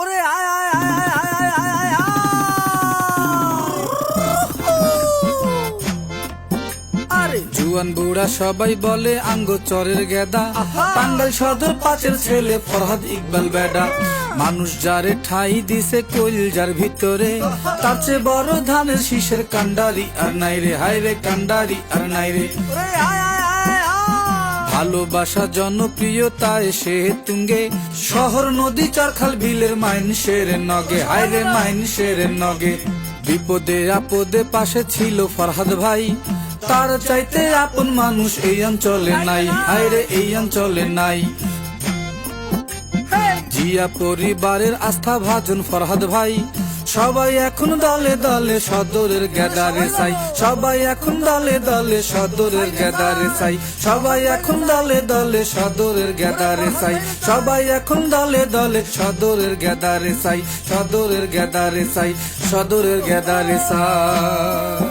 ওরে আয় আয় আয় আয় আয় আয় আয় আয় আরে। জুয়ান বুড়া সবাই বলে আঙ্গ চরের গেদা। টাঙ্গাইল সদর পাঁচের ছেলে ফরহাদ ইকবাল বেডা। মানুষ যারে ঠাই দিছে কইল যার ভিতরে। তার চেয়ে বড় ধানের শীষের কান্ডারি। আর নাই রে হাই রে কান্ডারি আর নাই রে। আয় ভালোবাসা জনপ্রিয়তায় সে তুঙ্গে। শহর নদী চারখাল বিলের মাইন শের নগে। হায়রে মাইন শের নগে। বিপদে আপদে পাশে ছিল ফরহাদ ভাই। তার চাইতে আপন মানুষ এই অঞ্চলে নাই। হায়রে এই অঞ্চলে নাই। জিয়া পরিবারের আস্থা ভাজন ফরহাদ ভাই। সবাই এখন দলে দলে সদরের গেদারে চাই। সবাই এখন দলে দলে সদরের গেদারে চাই। সবাই এখন দলে দলে সদরের গেদারে চাই। সবাই এখন দলে দলে সদরের গেদারে চাই। সদরের গেদারে চাই। সদরের গেদারে চাই।